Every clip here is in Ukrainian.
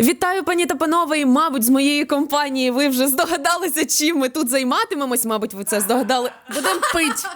Вітаю, пані та панове, і, мабуть, з моєї компанії ви вже здогадалися, чим ми тут займатимемось. Мабуть, ви це здогадали. Будемо пить.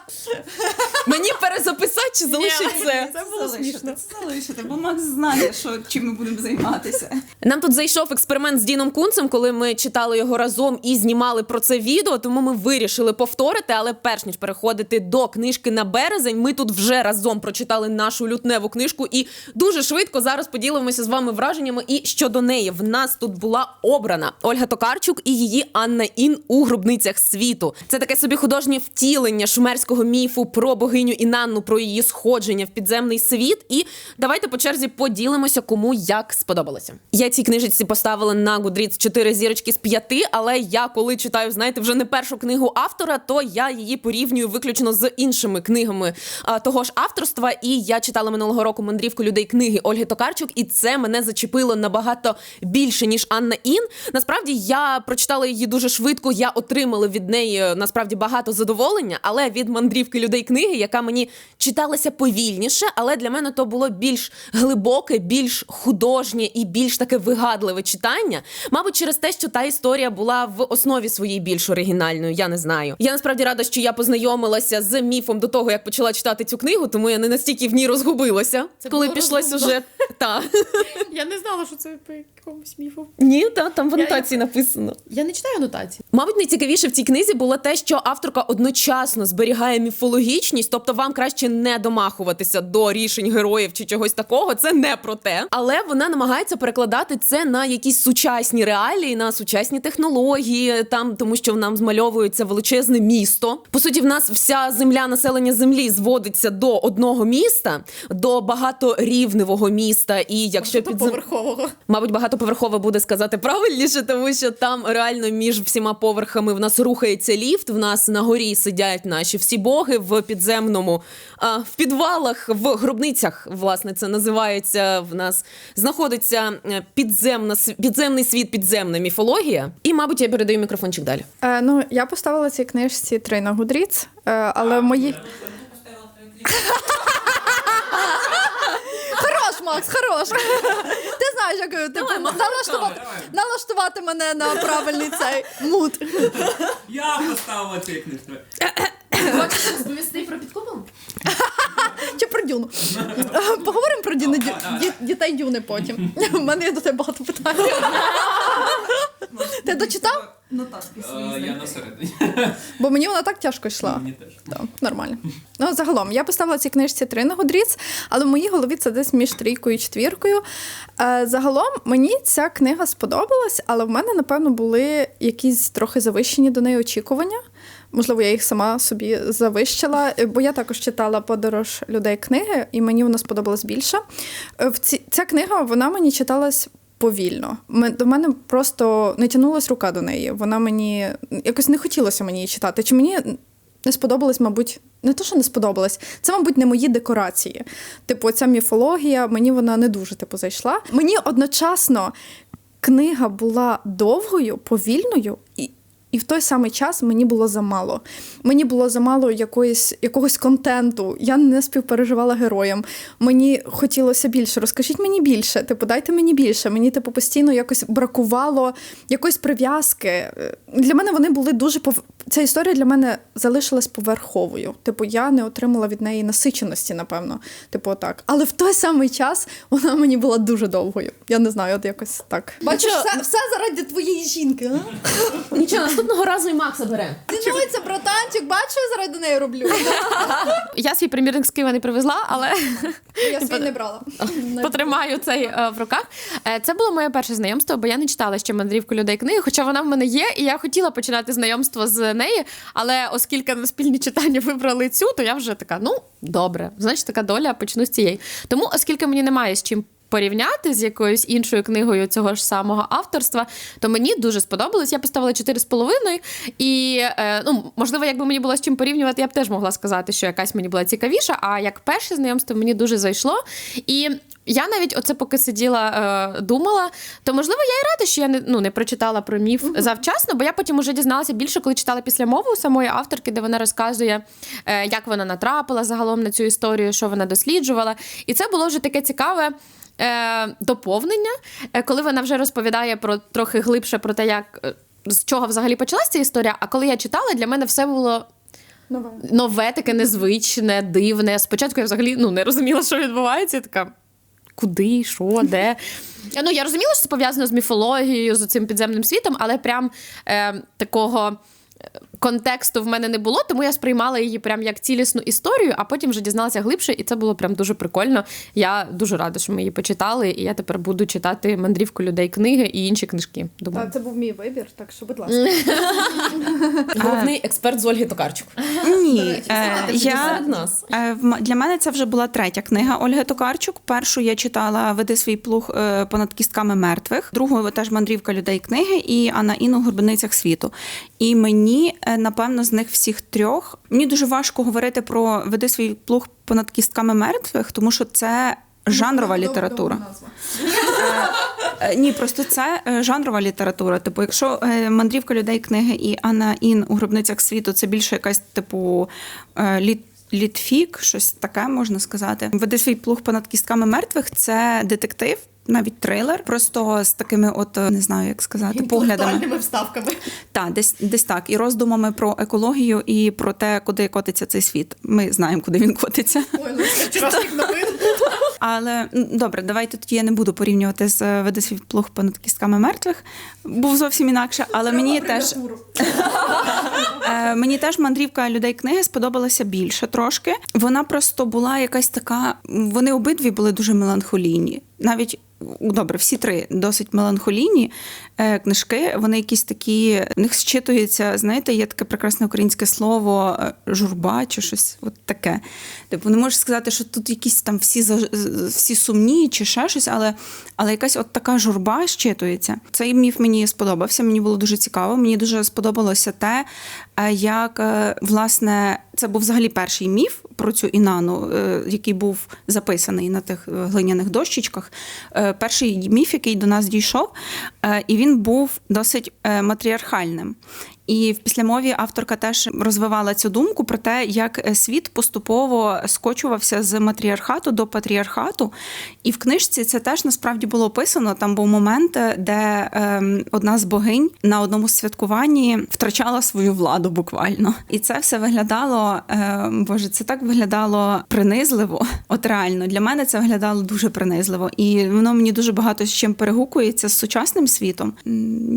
Мені перезаписати чи залишити це? Це було смішно. Це залишити, бо Макс знає, що чим ми будемо займатися. Нам тут зайшов експеримент з Діном Кунцем, коли ми читали його разом і знімали про це відео. Тому ми вирішили повторити. Але перш ніж переходити до книжки на березень, ми тут вже разом прочитали нашу лютневу книжку і дуже швидко зараз поділимося з вами враженнями. І щодо неї в нас тут була обрана Ольга Токарчук і її Анна Ін у гробницях світу. Це таке собі художнє втілення шумерського міфу про богиню Інанну, про її сходження в підземний світ. І давайте по черзі поділимося, кому як сподобалося. Я цій книжечці поставила на Goodreads 4 зірочки з 5, але я коли читаю, знаєте, вже не першу книгу автора, то я її порівнюю виключно з іншими книгами а, того ж авторства. І я читала минулого року мандрівку людей книги Ольги Токарчук, і це мене зачепило набагато більше ніж Анна Ін. Насправді я прочитала її дуже швидко. Я отримала від неї е, насправді багато задоволення, але від мандрівки людей книги, яка мені читалася повільніше, але для мене то було більш глибоке, більш художнє і більш таке вигадливе читання. Мабуть, через те, що та історія була в основі своїй більш оригінальною. Я не знаю. Я насправді рада, що я познайомилася з міфом до того, як почала читати цю книгу, тому я не настільки в ній розгубилася, Це коли пішла розгублено. сюжет. Та Я не знала, що це по якомусь міфу. ні, та там в Я- я- анотації написано. Я не читаю анотації. Мабуть, найцікавіше в цій книзі було те, що авторка одночасно зберігає міфологічність, тобто вам краще не домахуватися до рішень героїв чи чогось такого. Це не про те. Але вона намагається перекладати це на якісь сучасні реалії, на сучасні технології, там тому що нам змальовується величезне місто. По суті, в нас вся земля, населення землі зводиться до одного міста, до багаторівневого міста. І якщо під поверхового. Мабуть, багатоповерхова буде сказати правильніше, тому що там реально між всіма поверхами в нас рухається ліфт. В нас на горі сидять наші всі боги в підземному, а, в підвалах, в гробницях. Власне, це називається. В нас знаходиться е, підземна підземний світ, підземна міфологія. І, мабуть, я передаю мікрофончик далі. Е, ну, я поставила цій книжці три на Гудріц, е, але мої. Хорош, Макс, хорош. Ти знаєш, як типу, налаштувати, налаштувати мене на правильний цей мут. Я поставила цей книжку. Хочеш розповісти про підкупом? Чи про дюну? Поговоримо про дюни, дю, ді- дітей дюни потім. У мене є до тебе багато питань. Ти дочитав? Нотатки свої Е, Я на середині. Бо мені вона так тяжко йшла. Мені теж. Нормально. Ну, загалом, я поставила цій книжці три на Goodreads, але в моїй голові це десь між трійкою і четвіркою. Е, загалом мені ця книга сподобалась, але в мене, напевно, були якісь трохи завищені до неї очікування. Можливо, я їх сама собі завищила, е, бо я також читала подорож людей книги, і мені вона сподобалась більше. Е, ця книга вона мені читалась повільно. До мене просто не тягнулась рука до неї. Вона мені якось не хотілося мені її читати. Чи мені не сподобалось, мабуть, не то, що не сподобалось, це, мабуть, не мої декорації. Типу, ця міфологія, мені вона не дуже типу, зайшла. Мені одночасно книга була довгою, повільною, і, і в той самий час мені було замало. Мені було замало якоїсь, якогось контенту. Я не співпереживала героям. Мені хотілося більше. Розкажіть мені більше. Типу, дайте мені більше. Мені типу постійно якось бракувало якоїсь прив'язки. Для мене вони були дуже. Ця історія для мене залишилась поверховою. Типу, я не отримала від неї насиченості, напевно. Типу, отак. Але в той самий час вона мені була дуже довгою. Я не знаю, от якось так. Бачиш, все, все заради твоєї жінки, а? Нічого, наступного разу і Макса бере. Цінується, братанчик, що я заради неї роблю. Я свій примірник з Києва не привезла, але Я свій не брала. потримаю цей е, в руках. Е, Це було моє перше знайомство, бо я не читала ще мандрівку людей книги, хоча вона в мене є, і я хотіла починати знайомство з неї. Але оскільки на спільні читання вибрали цю, то я вже така: ну добре, значить така доля почну з цієї. Тому, оскільки мені немає з чим. Порівняти з якоюсь іншою книгою цього ж самого авторства, то мені дуже сподобалось. Я поставила 4,5. І е, ну, можливо, якби мені було з чим порівнювати, я б теж могла сказати, що якась мені була цікавіша. А як перше знайомство мені дуже зайшло. І я навіть оце поки сиділа, е, думала, то можливо я і рада, що я не, ну, не прочитала про міф завчасно, бо я потім уже дізналася більше, коли читала після мови у самої авторки, де вона розказує, е, як вона натрапила загалом на цю історію, що вона досліджувала. І це було вже таке цікаве. Е, доповнення, е, коли вона вже розповідає про трохи глибше про те, як е, з чого взагалі почалася ця історія. А коли я читала, для мене все було Нове. нове, таке незвичне, дивне. Спочатку я взагалі ну, не розуміла, що відбувається. Я така. Куди, що, де? Ну, я розуміла, що це пов'язано з міфологією, з цим підземним світом, але прям е, такого контексту в мене не було, тому я сприймала її прям як цілісну історію, а потім вже дізналася глибше, і це було прям дуже прикольно. Я дуже рада, що ми її почитали, і я тепер буду читати мандрівку людей книги і інші книжки. Думаю. Та, це був мій вибір, так що, будь ласка. Головний експерт з Ольги Токарчук. Ні, е, я, е, в м- для мене це вже була третя книга Ольги Токарчук. Першу я читала Веди свій плуг е, понад кістками мертвих. Другу теж мандрівка людей книги і Анна Іну у гробницях світу. І мені, е, напевно, з них всіх трьох мені дуже важко говорити про Веди свій плуг понад кістками мертвих, тому що це жанрова література. Е, Ні, просто це е, жанрова література. Типу, якщо е, мандрівка людей книги і Анна Ін у гробницях світу це більше якась типу е, літ. Літфік, щось таке можна сказати. Веди свій плуг понад кістками мертвих. Це детектив, навіть трилер, просто з такими, от е, не знаю, як сказати, поглядами. вставками. Так, десь десь так. І роздумами про екологію і про те, куди котиться цей світ. Ми знаємо, куди він котиться. Вчорашніх новин. Але добре, давайте тоді я не буду порівнювати з е, «Веди свій плуг понад кістками мертвих. Був зовсім інакше, але мені теж Е, мені теж мандрівка людей книги сподобалася більше трошки. Вона просто була якась така. Вони обидві були дуже меланхолійні. Навіть добре, всі три досить меланхолійні книжки. Вони якісь такі. В них зчитується, знаєте, є таке прекрасне українське слово е, журба чи щось от таке. Типу, не можеш сказати, що тут якісь там всі всі сумні чи ще щось, але, але якась от така журба щитується. Цей міф мені сподобався. Мені було дуже цікаво. Мені дуже сподобалося те, е, як е, власне це був взагалі перший міф про цю Інану, е, який був записаний на тих е, глиняних дощечках. Е, Перший міф, який до нас дійшов, і він був досить матріархальним. І в післямові авторка теж розвивала цю думку про те, як е, світ поступово скочувався з матріархату до патріархату. І в книжці це теж насправді було описано. Там був момент, е, де ем, одна з богинь на одному святкуванні втрачала свою владу буквально. І це все виглядало, е, боже, це так виглядало принизливо. От реально для мене це виглядало дуже принизливо. І воно мені дуже багато з чим перегукується з сучасним світом.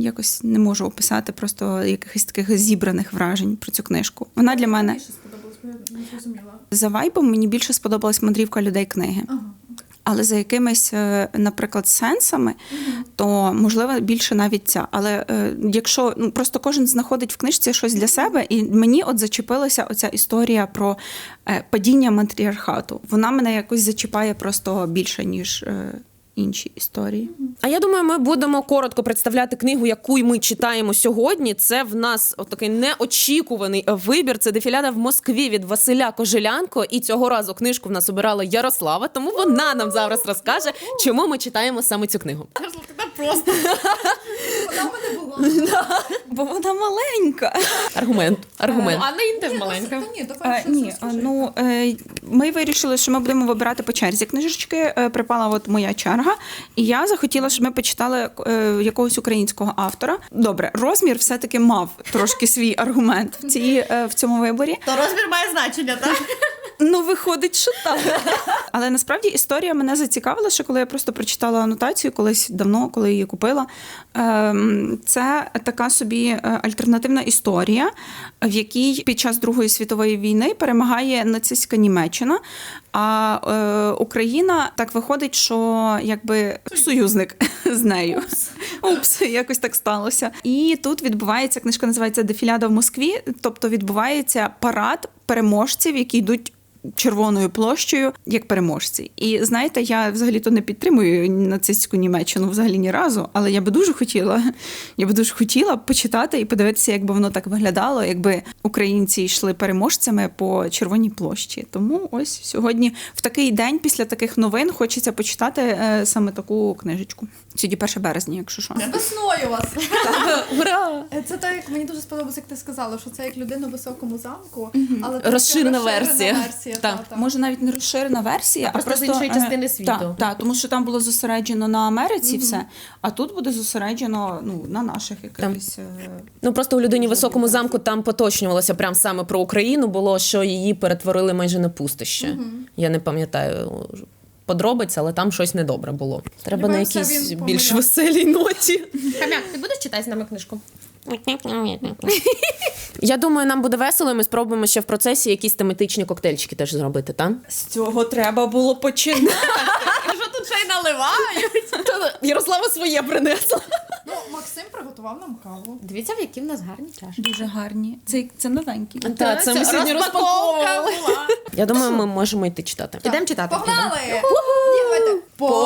Якось не можу описати просто якихось таких зібраних вражень про цю книжку. Вона для мене за вайбом мені більше сподобалась мандрівка людей книги. Але за якимись, е, наприклад, сенсами, то можливо більше навіть ця. Але е, якщо ну просто кожен знаходить в книжці щось для себе, і мені от зачепилася оця історія про е, падіння матріархату. Вона мене якось зачіпає просто більше, ніж е, інші історії. А я думаю, ми будемо коротко представляти книгу, яку ми читаємо сьогодні. Це в нас такий неочікуваний вибір. Це дефіляда в Москві від Василя Кожелянко. І цього разу книжку в нас обирала Ярослава. Тому вона нам зараз розкаже, чому ми читаємо саме цю книгу. Просто Бо вона маленька. Аргумент. Аргумент. Анна Ін теж маленька. Е, ні, е, ну е, ми вирішили, що ми будемо вибирати по черзі книжечки. Е, Припала от моя черга, і я захотіла, щоб ми почитали е, якогось українського автора. Добре, розмір все-таки мав трошки свій аргумент в цій е, в цьому виборі. То розмір має значення, так? Ну, виходить, що так. Але насправді історія мене зацікавила, що коли я просто прочитала анотацію колись давно, коли її купила. Ем, Це така собі е, альтернативна історія, в якій під час Другої світової війни перемагає нацистська Німеччина. А е, Україна так виходить, що якби союзник з нею. Упс, якось так сталося. І тут відбувається книжка, називається Дефіляда в Москві. Тобто відбувається парад переможців, які йдуть. Червоною площею як переможці, і знаєте, я взагалі то не підтримую нацистську Німеччину взагалі ні разу, але я би дуже хотіла, я би дуже хотіла почитати і подивитися, як би воно так виглядало, якби українці йшли переможцями по червоній площі. Тому ось сьогодні, в такий день, після таких новин, хочеться почитати е, саме таку книжечку. Сьогодні 1 березня, якщо що. Весною вас. Ура! Це так, як мені дуже сподобалося, як ти сказала, що це як людина в високому замку, але це Розширена версія. версія. Так. та, та. Може, навіть не розширена версія, а просто просто з іншої е, частини світу. Так, так, тому що там було зосереджено на Америці все, а тут буде зосереджено ну, на наших якихось. е, Ну просто у людині в високому замку там поточнювалося прям саме про Україну. Було що її перетворили майже на пустище. Я не пам'ятаю подробиць, але там щось недобре було. Треба на Сподіваємося, якійсь він більш помиляв. веселій ноті. Хам'як, ти будеш читати з нами книжку? Я думаю, нам буде весело. і Ми спробуємо ще в процесі якісь тематичні коктейльчики теж зробити. Та З цього треба було починати. Тут ще й наливають? Ярослава своє принесла. Ну, Максим приготував нам каву. Дивіться, в які в нас гарні чашки. Дуже гарні. Це, це новенькі. Та це ми сьогодні розпаковували. Я думаю, ми можемо йти читати. Ідемо читати. Погнали! Поїхали!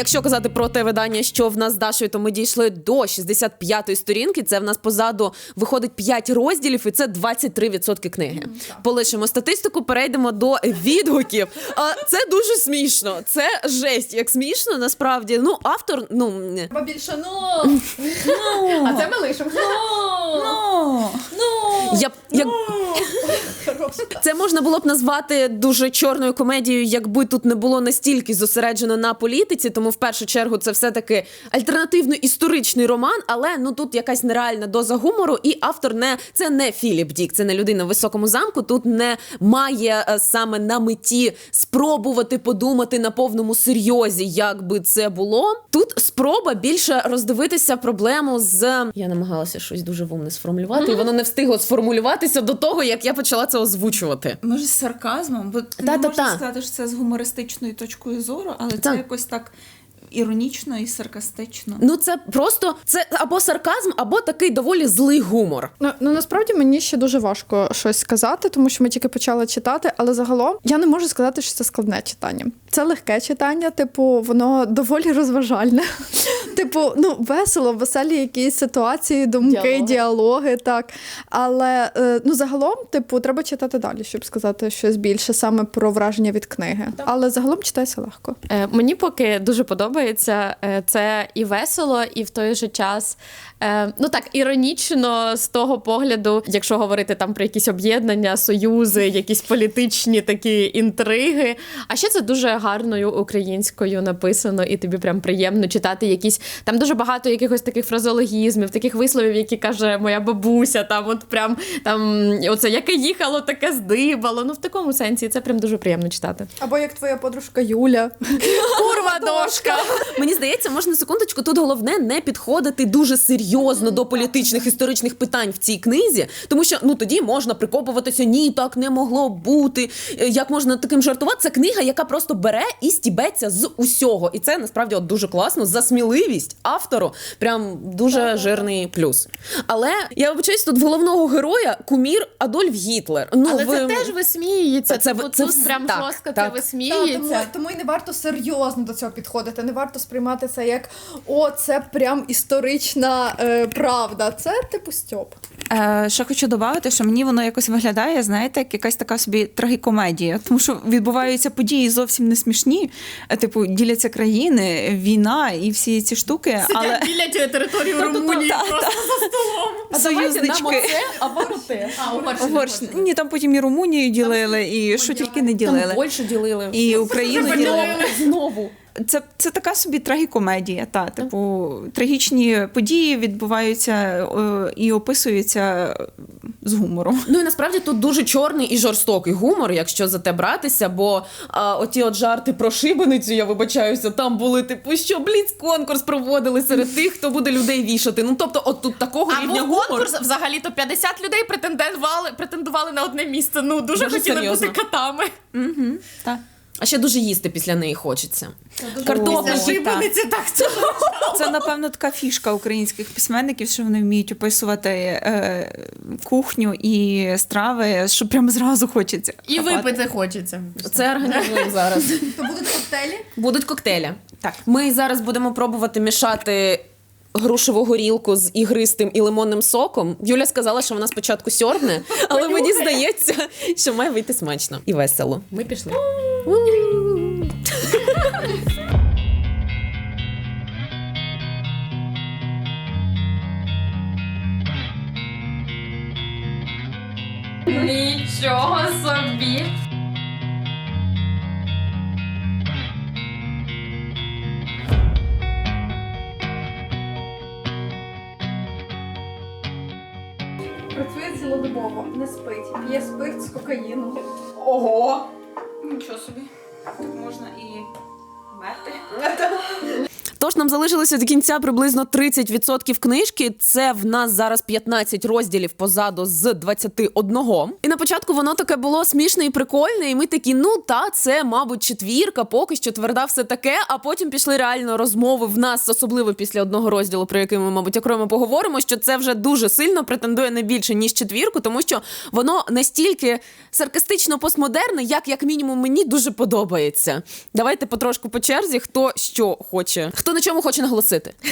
Якщо казати про те видання, що в нас з Дашою, то ми дійшли до 65-ї сторінки. Це в нас позаду виходить 5 розділів, і це 23% книги. Полишимо статистику, перейдемо до відгуків. А це дуже смішно. Це жесть, як смішно, насправді. Ну, автор, ну Бо більше, ну, А це ми лишимо. Ну, я б як. Це можна було б назвати дуже чорною комедією, якби тут не було настільки зосереджено на політиці. Тому в першу чергу це все таки альтернативно історичний роман, але ну тут якась нереальна доза гумору, і автор не це не Філіп Дік, це не людина в високому замку. Тут не має е, саме на меті спробувати подумати на повному серйозі, як би це було. Тут спроба більше роздивитися проблему з я намагалася щось дуже вумне сформулювати, і воно не встигло сформулюватися до того, як я почала це озвучувати. Може, з сарказмом, бо ти Та-та-та. можна сказати, що це з гумористичною точкою зору, але Так. це якось так іронічно і саркастично. Ну це просто це або сарказм, або такий доволі злий гумор. Ну, ну насправді мені ще дуже важко щось сказати, тому що ми тільки почали читати, але загалом я не можу сказати, що це складне читання. Це легке читання, типу, воно доволі розважальне. Типу, ну весело, веселі якісь ситуації, думки, Діалоги. діалоги, так. Але е, ну загалом, типу, треба читати далі, щоб сказати щось більше саме про враження від книги. Але загалом читається легко. Е, Мені поки дуже подобається е, це і весело, і в той же час. Е, Ну так, іронічно з того погляду, якщо говорити там про якісь об'єднання, союзи, якісь політичні такі інтриги. А ще це дуже гарною українською написано, і тобі прям приємно читати якісь там дуже багато якихось таких фразологізмів, таких висловів, які каже моя бабуся. Там, от прям там оце яке їхало, таке здибало. Ну в такому сенсі це прям дуже приємно читати. Або як твоя подружка Юля. Курва дошка. Мені здається, можна секундочку. Тут головне не підходити дуже серйозно до політичних історичних питань в цій книзі, тому що ну тоді можна прикопуватися. Ні, так не могло бути. Е, Як можна таким жартувати? Це книга, яка просто бере і стібеться з усього. І це насправді от дуже класно за сміливість автору. Прям дуже жирний плюс. Але я вибачаюсь, тут в головного героя кумір Адольф Гітлер. Ну Але ви... це теж висміюється. Це- це- Типу, це прям так, жорстко так. це Та, тому, тому і не варто серйозно до цього підходити. Не варто сприймати це як о, це прям історична е, правда. Це типу Стьоп. Е, ще хочу додати, що мені воно якось виглядає, знаєте, як якась така собі трагікомедія, тому що відбуваються події зовсім не смішні. Е, Типу, діляться країни, війна і всі ці штуки, але біля територію Румунії просто за столом. союзнички. або те. А, Угорщина. Угорщина. Ні, там потім і Румунію ділили, і що тільки не ділили. Там Польщу ділили. І Україну ділили. знову. Це, це така собі трагікомедія. Та, типу, трагічні події відбуваються е, і описуються з гумором. Ну і насправді тут дуже чорний і жорстокий гумор, якщо за те братися. Бо а, оті от жарти про шибеницю, я вибачаюся, там були типу, що бліц конкурс проводили серед тих, хто буде людей вішати. Ну тобто, от тут такого А рівня був гумор. конкурс, взагалі-то 50 людей претендували, претендували на одне місце. Ну, дуже, Дуже хотіли серйозно. бути котами. Так. А ще дуже їсти після неї хочеться. Картоплю. Шибениці, так це. це напевно така фішка українських письменників, що вони вміють описувати е, кухню і страви, що прямо зразу хочеться. І хапати. випити хочеться. Це організуємо зараз. То будуть коктейлі? Будуть коктейлі. Так. Ми зараз будемо пробувати мішати грушеву горілку з ігристим і лимонним соком. Юля сказала, що вона спочатку сьорбне, але мені здається, що має вийти смачно і весело. Ми пішли. Нічого собі. Працює цілодобово, не спить, п'є спирт з кокаїном. Ого! Нічого собі. Так можна і мерти. Тож нам залишилося до кінця приблизно 30% книжки. Це в нас зараз 15 розділів позаду з 21. І на початку воно таке було смішне і прикольне. І ми такі, ну та це, мабуть, четвірка, поки що тверда все таке. А потім пішли реально розмови в нас, особливо після одного розділу, про який ми, мабуть, окремо поговоримо. Що це вже дуже сильно претендує не більше ніж четвірку, тому що воно настільки саркастично постмодерне, як як мінімум мені дуже подобається. Давайте потрошку по черзі, хто що хоче, хто на чому хоче наголосити.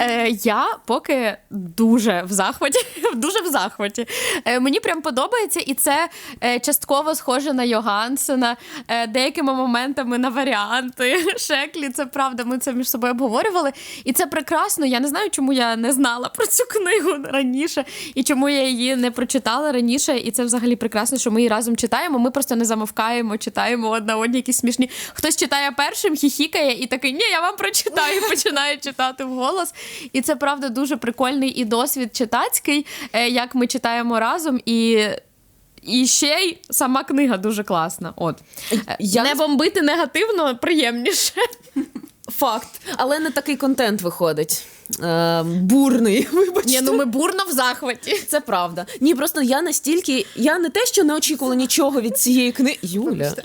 Е, я поки дуже в захваті. дуже в захваті. Е, мені прям подобається, і це е, частково схоже на Йогансена, е, деякими моментами на варіанти. Шеклі, це правда. Ми це між собою обговорювали. І це прекрасно. Я не знаю, чому я не знала про цю книгу раніше, і чому я її не прочитала раніше. І це взагалі прекрасно, що ми її разом читаємо. Ми просто не замовкаємо, читаємо одна одні якісь смішні. Хтось читає першим, хіхікає і такий, ні, я вам прочитаю, починаю починає читати вголос. І це правда дуже прикольний і досвід читацький, е, як ми читаємо разом і. І ще й сама книга дуже класна. От Я- не бомбити негативно приємніше. Факт, але не такий контент виходить. Е, бурний, вибачте. Ні, ну ми бурно в захваті. Це правда. Ні, просто я настільки. Я не те, що не очікувала нічого від цієї книги. Юля.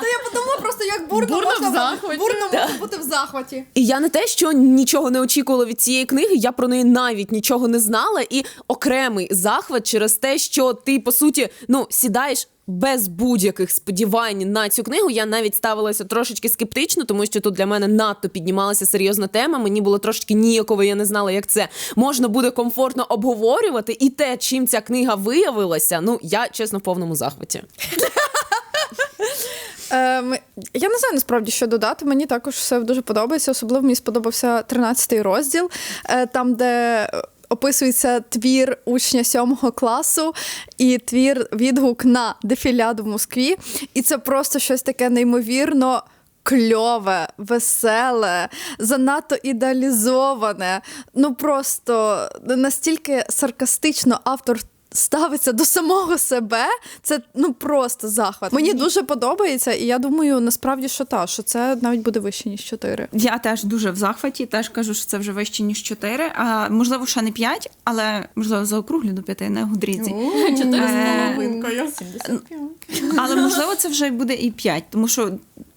Та я подумала просто, як бурно, Бурно можна в захваті. бурно можна бути в захваті. І я не те, що нічого не очікувала від цієї книги, я про неї навіть нічого не знала. І окремий захват через те, що ти по суті ну сідаєш. Без будь-яких сподівань на цю книгу я навіть ставилася трошечки скептично, тому що тут для мене надто піднімалася серйозна тема. Мені було трошки ніяково, я не знала, як це можна буде комфортно обговорювати. І те, чим ця книга виявилася, ну я чесно в повному захваті. Е, ми- я не знаю насправді, що додати. Мені також все дуже подобається. Особливо мені сподобався 13-й розділ, е, там, де. Описується твір учня сьомого класу і твір відгук на дефіляду в Москві. І це просто щось таке неймовірно кльове, веселе, занадто ідеалізоване. Ну просто настільки саркастично автор ставиться до самого себе. Це ну просто захват. Мені дуже подобається, і я думаю, насправді, що та, що це навіть буде вище, ніж 4. Я теж дуже в захваті, теж кажу, що це вже вище, ніж 4. А, можливо, ще не 5, але можливо заокруглю до 5 на гудріці. Чотири з Е, половинкою. Але можливо, це вже буде і 5, тому що.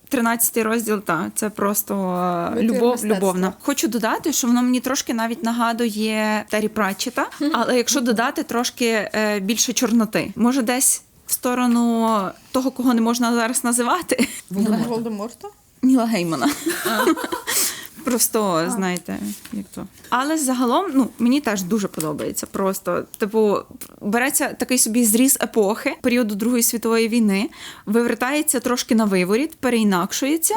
13 розділ, так, це просто е, Витвір любов, мистецтва. любовна. Хочу додати, що воно мені трошки навіть нагадує Террі Пратчета, але якщо додати трошки е, більше чорноти, може десь в сторону того, кого не можна зараз називати, Волдеморта? Ніла Геймана. Просто знаєте, як то. Але загалом, ну мені теж дуже подобається. Просто типу, береться такий собі зріз епохи періоду Другої світової війни, вивертається трошки на виворіт, переінакшується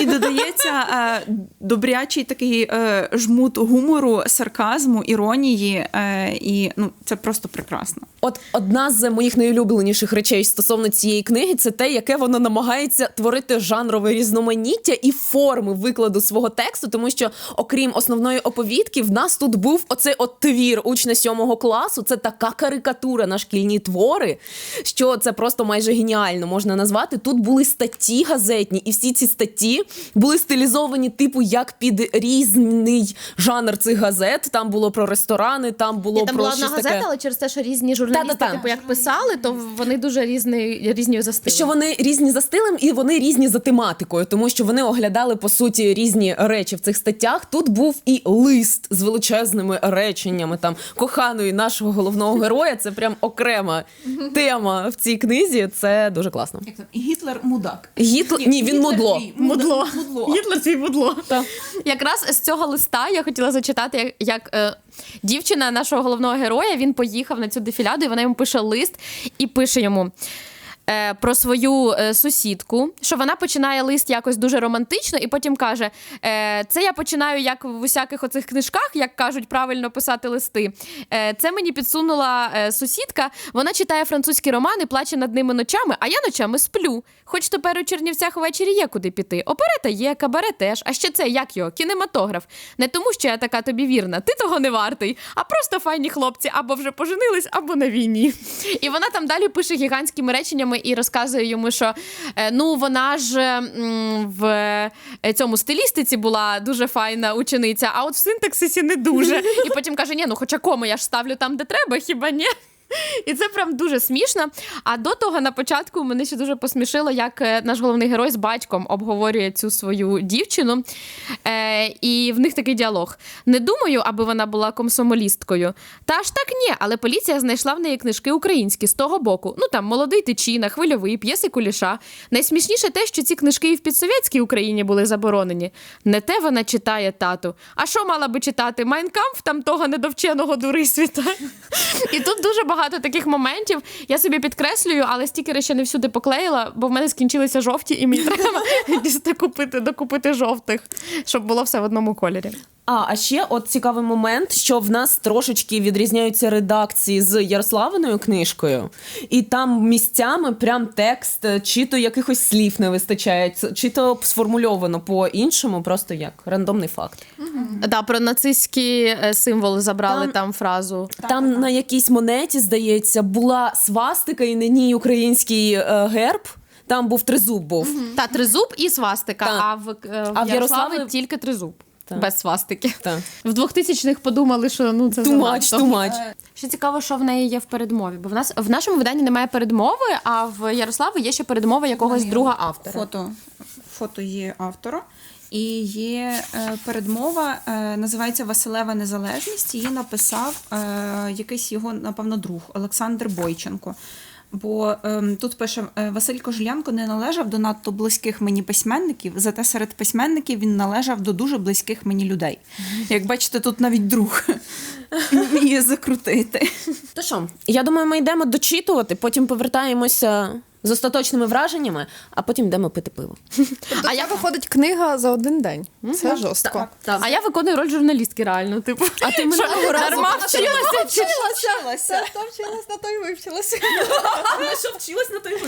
і додається е, добрячий такий е, жмут гумору, сарказму, іронії. Е, і ну це просто прекрасно. От одна з моїх найулюбленіших речей стосовно цієї книги це те, яке воно намагається творити жанрове різноманіття і форми викладу свого тексту. Тексту, тому що, окрім основної оповідки, в нас тут був оцей от твір учня сьомого класу. Це така карикатура на шкільні твори, що це просто майже геніально можна назвати. Тут були статті газетні, і всі ці статті були стилізовані, типу, як під різний жанр цих газет. Там було про ресторани, там було Ні, там про була одна газета, таке. але через те, що різні журналісти, Та-та-та. типу, як писали, то вони дуже різні, різні за стилем. Що вони різні за стилем і вони різні за тематикою, тому що вони оглядали по суті різні речі в цих статтях. Тут був і лист з величезними реченнями там коханої нашого головного героя. Це прям окрема тема в цій книзі. Це дуже класно. Як там? Гітлер мудак. Гітлер ні, він мудло. Мудло. Мудло. Гітлер свій мудло. Так. Якраз з цього листа я хотіла зачитати, як, як е, дівчина нашого головного героя він поїхав на цю дефіляду, і вона йому пише лист і пише йому. Е, Про свою е, сусідку, що вона починає лист якось дуже романтично, і потім каже: е, Це я починаю як в усяких оцих книжках, як кажуть, правильно писати листи. Е, Це мені підсунула е, сусідка. Вона читає французькі романи, плаче над ними ночами, а я ночами сплю. Хоч тепер у Чернівцях ввечері є куди піти. Оперета є, кабаре теж. А ще це як його? Кінематограф. Не тому, що я така тобі вірна, ти того не вартий, а просто файні хлопці або вже поженились, або на війні. І вона там далі пише гігантськими реченнями і розказує йому, що е, ну вона ж в е, цьому стилістиці була дуже файна учениця, а от в синтаксисі не дуже. І потім каже: ні, ну хоча кому я ж ставлю там, де треба, хіба ні? І це прям дуже смішно. А до того на початку мене ще дуже посмішило, як е, наш головний герой з батьком обговорює цю свою дівчину. Е, і в них такий діалог: не думаю, аби вона була комсомолісткою. Та аж так ні, але поліція знайшла в неї книжки українські з того боку. Ну там молодий тичина, хвильовий, п'єси куліша. Найсмішніше те, що ці книжки і в підсовєтській Україні були заборонені. Не те вона читає тату. А що мала би читати? Майнкамф там того недовченого дурисвіта. І тут дуже багато таких моментів. Я собі підкреслюю, але стікери ще не всюди поклеїла, бо в мене скінчилися жовті, і мені треба дійсно купити, докупити жовтих, щоб було все в одному кольорі. А, а ще от цікавий момент, що в нас трошечки відрізняються редакції з Ярославиною книжкою, і там місцями прям текст, е, чи то якихось слів не вистачає, чи то сформульовано по-іншому, просто як рандомний факт. Да, про нацистські е, символи забрали там, Там- фразу. Там на якійсь монеті, здається, була свастика і на ній український е, герб. Там був тризуб був. Та тризуб і свастика, Так. а в, е, в А в Ярославі Ярославі- тільки тризуб. Так. Без свастики. Так. В 2000-х подумали, що ну це Тумач, тумач. Ще цікаво, що в неї є в передмові, бо в нас в нашому виданні немає передмови, а в Ярославі є ще передмова якогось друга автора. Фото, фото є автора. І є е, передмова, е, називається Василева Незалежність. Її написав е, якийсь його, напевно, друг Олександр Бойченко. Бо ем, тут пише е, Василь Кожелянко не належав до надто близьких мені письменників, зате серед письменників він належав до дуже близьких мені людей. Як бачите, тут навіть друг вміє закрутити. То що, я думаю, ми йдемо дочитувати, потім повертаємося з остаточними враженнями, а потім йдемо пити пиво. А я виходить книга за один день. Це жорстко. А я виконую роль журналістки, реально. Типу, А ти разу дарма вчилася. чи- Вчилася. Та вчилась, на то й вивчилася. що вчилась на той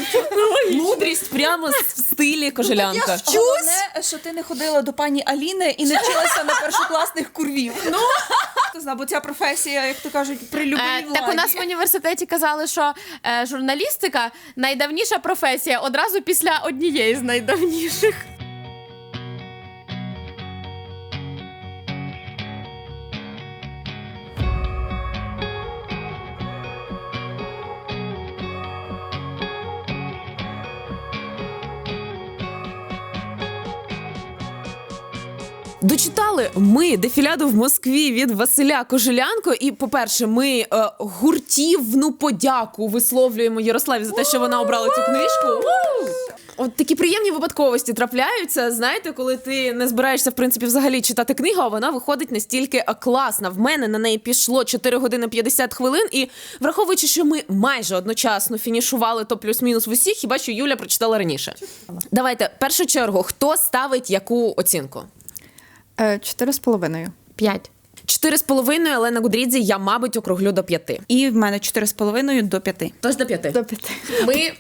Мудрість прямо в стилі кожелянка. Головне, що ти не ходила до пані Аліни і не вчилася на першокласних курвів. Ну, знає, бо ця професія, як то кажуть, при любій Е, владі. так у нас в університеті казали, що е, журналістика найдавніша професія одразу після однієї з найдавніших. Дочитали ми дефіляду в Москві від Василя Кожелянко. І, по-перше, ми е, гуртівну подяку висловлюємо Ярославі за те, що вона обрала цю книжку. От такі приємні випадковості трапляються. Знаєте, коли ти не збираєшся в принципі взагалі читати книгу, а вона виходить настільки класна. В мене на неї пішло 4 години 50 хвилин. І враховуючи, що ми майже одночасно фінішували то плюс-мінус в усіх, хіба що Юля прочитала раніше. Давайте першу чергу, хто ставить яку оцінку? Е, Чотири з половиною. П'ять. Чотири з половиною, але на Гудрідзі я, мабуть, округлю до п'яти. І в мене 4,5 до п'яти. Тож до п'яти. До п'яти. Ми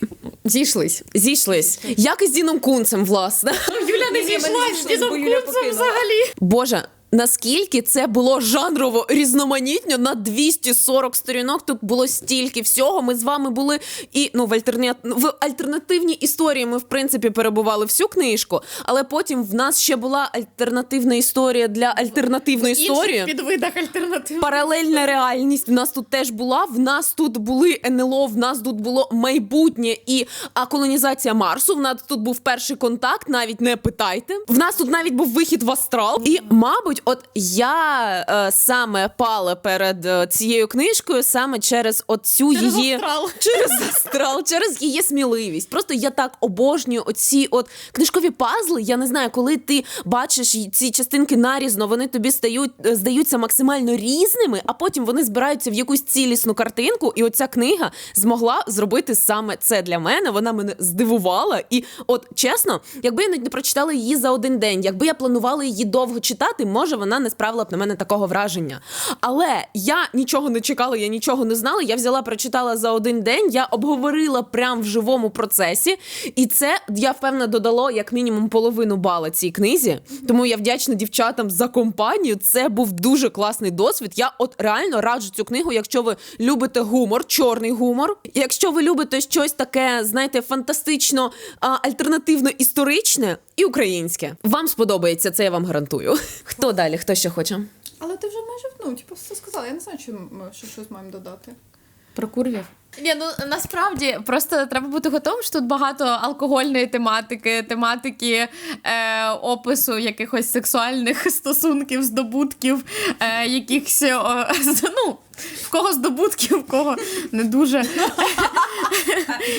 зійшлись. Зійшлись. Як і з Діном Кунцем, власне. Юля не зійшлась з Юля Кунцем взагалі. Боже. Наскільки це було жанрово різноманітно на 240 сторінок. Тут було стільки всього. Ми з вами були і ну в альтерна... в альтернативній історії. Ми в принципі перебували всю книжку, але потім в нас ще була альтернативна історія для альтернативної історії. Інших підвидах альтернатив. Паралельна реальність в нас тут теж була. В нас тут були НЛО, в нас тут було майбутнє і а колонізація Марсу. В нас тут був перший контакт. Навіть не питайте. В нас тут навіть був вихід в астрал. І, мабуть, от я е, саме пала перед е, цією книжкою саме через оцю Через її астрал. через астрал, через її сміливість. Просто я так обожнюю оці от книжкові пазли. Я не знаю, коли ти бачиш ці частинки нарізно, вони тобі стають е, здаються максимально різними, а потім вони збираються в якусь цілісну картинку. І оця книга змогла зробити саме це для мене. Вона мене здивувала. І от чесно, якби я навіть не прочитала її за один день, якби я планувала її довго читати, може вона не справила б на мене такого враження. Але я нічого не чекала, я нічого не знала. Я взяла, прочитала за один день. Я обговорила прямо в живому процесі, і це я впевнена додало як мінімум половину бала цій книзі. Тому я вдячна дівчатам за компанію. Це був дуже класний досвід. Я от реально раджу цю книгу, якщо ви любите гумор, чорний гумор. Якщо ви любите щось таке, знаєте, фантастично альтернативно історичне і українське. Вам сподобається це, я вам гарантую. Хто далі? Хто ще хоче? Але ти вже майже ну, типу, все сказала. Я не знаю, чи ми ще щось маємо додати. Про курвів. Ні, ну насправді просто треба бути готовим, що тут багато алкогольної тематики, тематики е, опису якихось сексуальних стосунків, здобутків, е, якихось о, ну, в кого здобутків, в кого не дуже.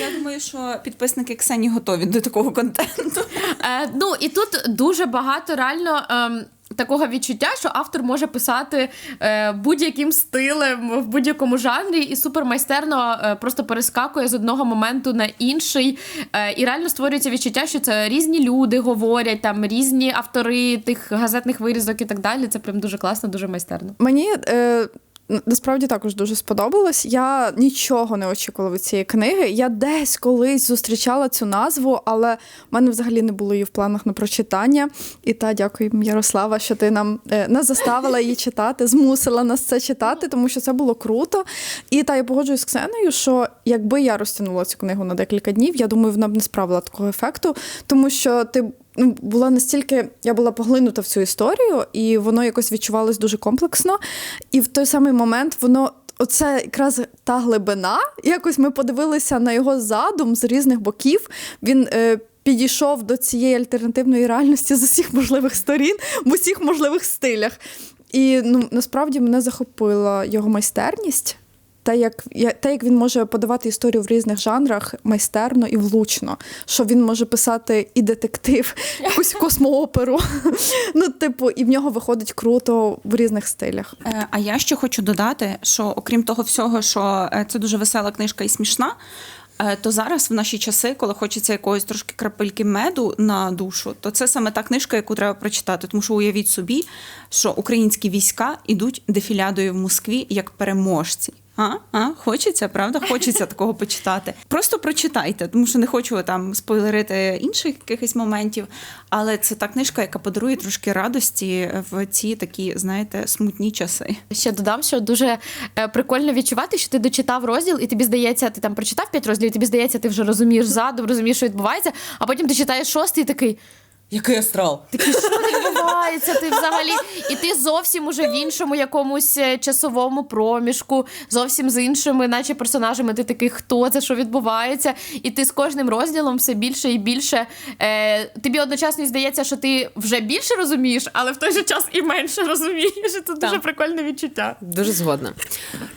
Я думаю, що підписники Ксені готові до такого контенту. Е, ну і тут дуже багато реально. ем, Такого відчуття, що автор може писати е, будь-яким стилем в будь-якому жанрі, і супермайстерно е, просто перескакує з одного моменту на інший. Е, і реально створюється відчуття, що це різні люди говорять, там різні автори тих газетних вирізок і так далі. Це прям дуже класно, дуже майстерно. Мені е, насправді також дуже сподобалось. Я нічого не очікувала від цієї книги. Я десь колись зустрічала цю назву, але в мене взагалі не було її в планах на прочитання. І та дякую, Ярослава, що ти нам е, нас заставила її читати, змусила нас це читати, тому що це було круто. І та я погоджуюсь з Ксеною, що якби я розтягнула цю книгу на декілька днів, я думаю, вона б не справила такого ефекту, тому що ти. Ну, була настільки, я була поглинута в цю історію, і воно якось відчувалось дуже комплексно. І в той самий момент воно. Оце якраз та глибина. Якось ми подивилися на його задум з різних боків. Він е, підійшов до цієї альтернативної реальності з усіх можливих сторін, в усіх можливих стилях. І ну, насправді мене захопила його майстерність. Те як, те, як він може подавати історію в різних жанрах майстерно і влучно, що він може писати і детектив, якусь космооперу. Ну, типу, і в нього виходить круто в різних стилях. Е, А я ще хочу додати, що окрім того всього, що е, це дуже весела книжка і смішна. е, То зараз в наші часи, коли хочеться якогось трошки крапельки меду на душу, то це саме та книжка, яку треба прочитати. Тому що уявіть собі, що українські війська йдуть дефілядою в Москві як переможці. А, а, хочеться, правда? Хочеться такого почитати. Просто прочитайте, тому що не хочу там спойлерити інших якихось моментів. Але це та книжка, яка подарує трошки радості в ці такі, знаєте, смутні часи. Ще додам, що дуже е, прикольно відчувати, що ти дочитав розділ, і тобі здається, ти там прочитав п'ять розділів, і тобі здається, ти вже розумієш задум, розумієш, що відбувається, а потім ти читаєш шостий і такий. Який астрал? Такий, що відбувається? Ти взагалі, і ти зовсім уже в іншому якомусь е, часовому проміжку, зовсім з іншими, наче персонажами. Ти такий, хто це, що відбувається? І ти з кожним розділом все більше і більше. Е, тобі одночасно здається, що ти вже більше розумієш, але в той же час і менше розумієш. Це дуже прикольне відчуття. Дуже згодна.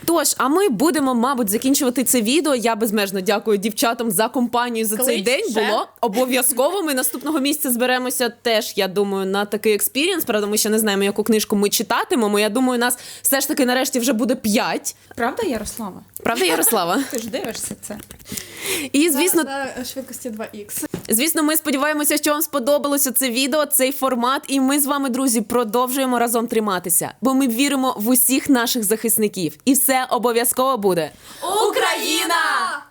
Тож, а ми будемо, мабуть, закінчувати це відео. Я безмежно дякую дівчатам за компанію за цей день. ще. Було обов'язково. Ми наступного місяця зберемося теж, я думаю, на такий експірієнс. Правда, ми ще не знаємо, яку книжку ми читатимемо. Я думаю, нас все ж таки нарешті вже буде п'ять. Правда, Ярослава? Правда, Ярослава? Ти ж дивишся це. І звісно, на швидкості 2х. Звісно, ми сподіваємося, що вам сподобалося це відео, цей формат. І ми з вами, друзі, продовжуємо разом триматися, бо ми віримо в усіх наших захисників, і все обов'язково буде. Україна!